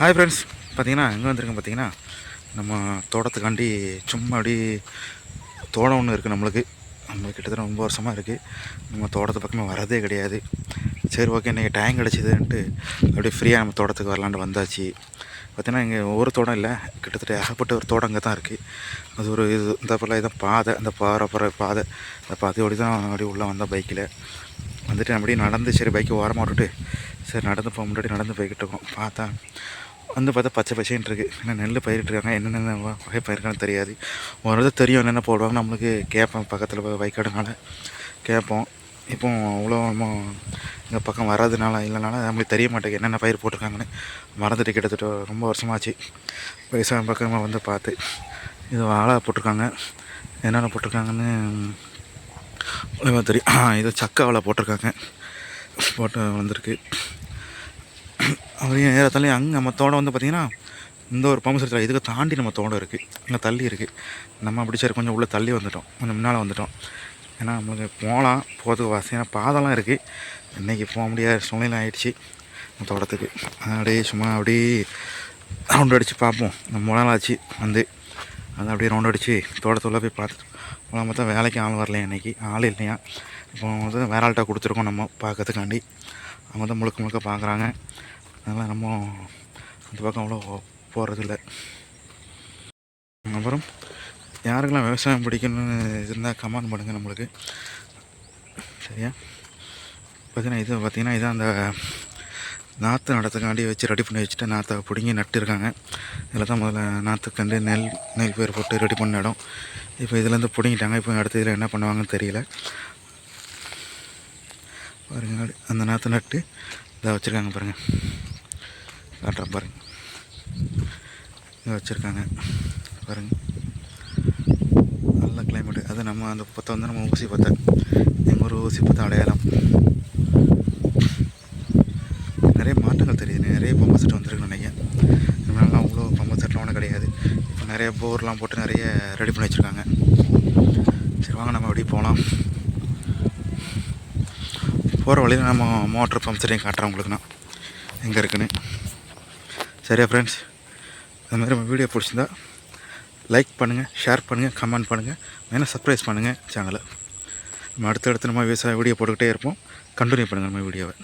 Hi friends பார்த்தீங்கன்னா எங்கே வந்திருக்கேன் பார்த்தீங்கன்னா நம்ம தோட்டத்துக்காண்டி சும்மா அப்படி தோட்டம் ஒன்று இருக்குது நம்மளுக்கு. நம்மளுக்கு கிட்டத்தட்ட ரொம்ப வருஷமாக இருக்குது நம்ம தோட்டத்து பக்கமே வரதே கிடையாது. சரி ஓகே இன்றைக்கி டைம் கிடச்சிதுன்ட்டு அப்படியே ஃப்ரீயாக நம்ம தோட்டத்துக்கு வரலான்ட்டு வந்தாச்சு. பார்த்தீங்கன்னா இங்கே ஒரு தோட்டம் இல்லை. கிட்டத்தட்ட ஏகப்பட்ட ஒரு தோட்டம் அங்கே தான் இருக்குது அது ஒரு இது இந்த போல் இதான் பாதை. அந்த பாறை பாறை பாதை. அந்த பாதையோடி தான் அப்படியே உள்ளே வந்தால் பைக்கில் வந்துட்டு அப்படியே நடந்து சரி பைக்கை ஓரமாக விட்டுட்டு சரி நடந்து போக முன்னாடி நடந்து போய்கிட்டு இருக்கோம். பார்த்தா வந்து பார்த்தா பச்சை பச்சைன்னு இருக்குது ஏன்னா நெல் பயிரிட்டுருக்காங்க என்னென்ன வகை பயிருக்கான்னு தெரியாது. ஒரு தெரியும் என்னென்ன போடுவாங்க. நம்மளுக்கு கேட்போம் பக்கத்தில் வைக்காடுனால கேட்போம் இப்போ அவ்வளோ நம்ம இந்த பக்கம் வராதுனால இல்லைனால நம்மளுக்கு தெரிய மாட்டேங்குது என்னென்ன பயிர் போட்டிருக்காங்கன்னு. மறந்துட்டு கிட்டத்தட்ட ரொம்ப வருஷமாச்சு. வயசான பக்கமாக வந்து பார்த்து இது வாழை போட்டிருக்காங்க. என்னென்ன போட்டிருக்காங்கன்னு தெரியும் இது சக்க வாழை போட்டிருக்காங்க. போட்டு வந்திருக்கு அப்படியே நேரத்தாலே அங்கே நம்ம தோட்டம் வந்து பார்த்திங்கன்னா இந்த ஒரு பம்பு செட்டில் இதுக்கு தாண்டி நம்ம தோட்டம் இருக்குது அங்கே தள்ளி இருக்குது நம்ம அப்படி சரி கொஞ்சம் உள்ளே தள்ளி வந்துட்டோம். கொஞ்சம் முன்னால் வந்துட்டோம். ஏன்னா நம்மளுக்கு போகலாம் போகிறதுக்கு வசதியான பாதெல்லாம் இருக்குது இன்றைக்கி போக முடியாத சூழ்நிலை ஆகிடுச்சி நம்ம தோட்டத்துக்கு. அப்படியே சும்மா அப்படியே ரவுண்ட் அடித்து பார்ப்போம். நம்ம நாள் ஆச்சு வந்து அது அப்படியே ரவுண்ட் அடித்து தோட்டத்துக்குள்ளே போய் பார்த்துட்டு போகலாம் பார்த்தா வேலைக்கு ஆள் வரலையா இன்றைக்கி ஆள் இல்லையா? இப்போ வந்து வேற ஆள்கிட்ட கொடுத்துருக்கோம் நம்ம பார்க்கறதுக்காண்டி. அவங்க தான் முழுக்க முழுக்க பார்க்குறாங்க. அதனால் நம்ம அந்த பக்கம் அவ்வளோ போகிறதில்ல அப்புறம் யாருக்கெல்லாம் விவசாயம் பிடிக்கணும்னு இருந்தால் கமெண்ட் பண்ணுங்கள் நம்மளுக்கு. சரியா? பார்த்தீங்கன்னா இது பார்த்தீங்கன்னா இதான் அந்த நாற்று நடத்துக்காண்டி வச்சு ரெடி பண்ணி வச்சுட்டு நாற்றை பிடுங்கி நட்டுருக்காங்க. இதில் தான் முதல்ல நாற்றுக்கண்டு நெல் நெல் பயிர் போட்டு ரெடி பண்ண இடம். இப்போ இதுலேருந்து பிடுங்கிட்டாங்க. இப்போ அடுத்த இதில் என்ன பண்ணுவாங்கன்னு தெரியல. பாருங்கள் அந்த நாற்று நட்டு இதை வச்சுருக்காங்க பாருங்கள் காட்டுறேன் பாருங்கள் இதை வச்சுருக்காங்க. பாருங்கள் நல்ல கிளைமேட்டு அது நம்ம அந்த பத்தை வந்து நம்ம ஊசி பத்தை. எங்கள் ஒரு ஊசி பத்தை அடையாளம். நிறைய மாற்றங்கள் தெரியுது. நிறைய பம்பு செட் வந்துருக்குன்னு நினைக்கிறேன். முன்னாடிலாம் அவ்வளோ பம்பு செட்லாம் ஒன்றும் கிடையாது. இப்போ நிறைய போர்லாம் போட்டு நிறைய ரெடி பண்ணி வச்சுருக்காங்க. சரி வாங்க நம்ம அப்படியே போகலாம். போகிற வழியில் நம்ம மோட்டர் பம்ப் செட்டையும் காட்டுறேன் உங்களுக்குண்ணா எங்கே இருக்குன்னு. சரியா ஃப்ரெண்ட்ஸ் அது மாதிரி நம்ம வீடியோ பிடிச்சிருந்தா லைக் பண்ணுங்கள் ஷேர் பண்ணுங்கள் கமெண்ட் பண்ணுங்கள் மெயினாக சர்ப்ரைஸ் பண்ணுங்கள் சேனலை நம்ம அடுத்தடுத்து நம்ம விவசாய வீடியோ போட்டுக்கிட்டே இருப்போம். கண்டினியூ பண்ணுங்கள் நம்ம வீடியோவை